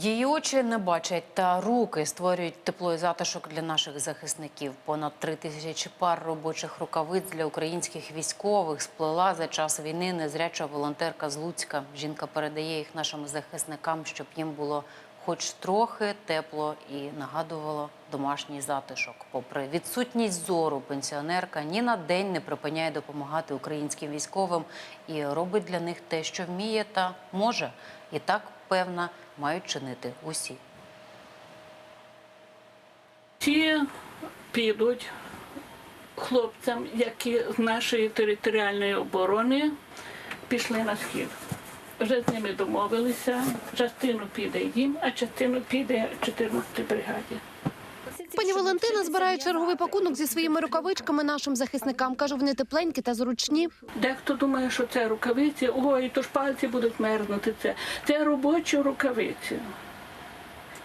Її очі не бачать, та руки створюють тепло і затишок для наших захисників. Понад три тисячі пар робочих рукавиць для українських військових сплела за час війни незряча волонтерка з Луцька. Жінка передає їх нашим захисникам, щоб їм було хоч трохи тепло і нагадувало домашній затишок. Попри відсутність зору, пенсіонерка ні на день не припиняє допомагати українським військовим і робить для них те, що вміє та може. І так, певна, мають чинити усі. Ті підуть хлопцям, які з нашої територіальної оборони пішли на схід. Вже з ними домовилися. Частину піде їм, а частину піде 14-й бригаді. Пані Валентина збирає черговий пакунок зі своїми рукавичками нашим захисникам. Каже, вони тепленькі та зручні. Дехто думає, що це рукавиці, ой, то ж пальці будуть мерзнути. Це, це робочі рукавиці.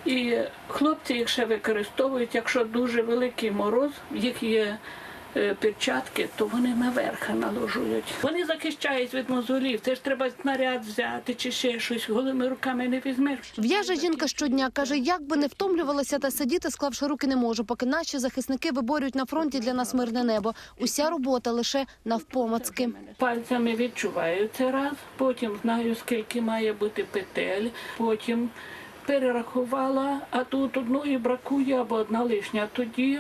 І хлопці їх ще використовують, якщо дуже великий мороз, їх є перчатки, то вони наверх наложують. Вони захищають від мозолів. Це ж треба снаряд взяти чи ще щось. Голими руками не візьмеш. В'яже жінка щодня. Каже, як би не втомлювалася та сидіти, склавши руки не можу, поки наші захисники виборюють на фронті для нас мирне небо. Уся робота лише навпомацки. Пальцями відчуваю це раз, потім знаю, скільки має бути петель, потім перерахувала, а тут одної бракує або одна лишня. Тоді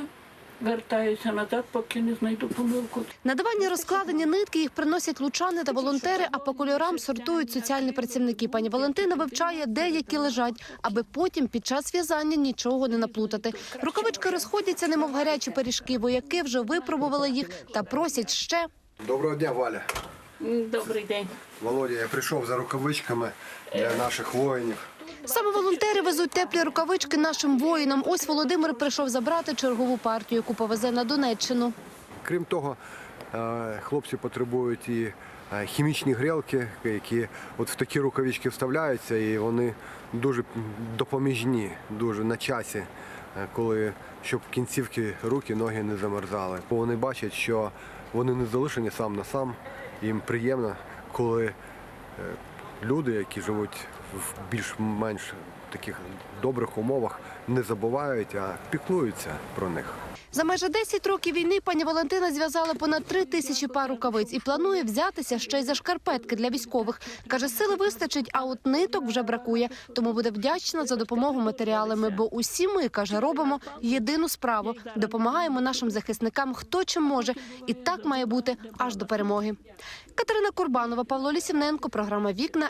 вертаюся назад, поки не знайду помилку. На дивані розкладені нитки їх приносять лучани та волонтери, а по кольорам сортують соціальні працівники. Пані Валентина вивчає, де які лежать, аби потім під час в'язання нічого не наплутати. Рукавички розходяться, немов гарячі пиріжки. Вояки вже випробували їх та просять ще. Доброго дня, Валя. Добрий день. Володя, я прийшов за рукавичками для наших воїнів. Саме волонтери везуть теплі рукавички нашим воїнам. Ось Володимир прийшов забрати чергову партію, яку повезе на Донеччину. Крім того, е, хлопці потребують і е, хімічні грілки, які от в такі рукавички вставляються, і вони дуже допоміжні, дуже на часі, е, коли щоб кінцівки руки, ноги не замерзали. Бо вони бачать, що вони не залишені сам на сам. Їм приємно, коли люди, які живуть в більш-менш таких добрих умовах, не забувають, а піклуються про них. За майже 10 років війни пані Валентина зв'язала понад 3 тисячі пар рукавиць і планує взятися ще й за шкарпетки для військових. Каже, сили вистачить, а от ниток вже бракує. Тому буде вдячна за допомогу матеріалами. Бо усі ми каже, робимо єдину справу, допомагаємо нашим захисникам, хто чим може, і так має бути аж до перемоги. Катерина Курбанова, Павло Лісівненко, програма Вікна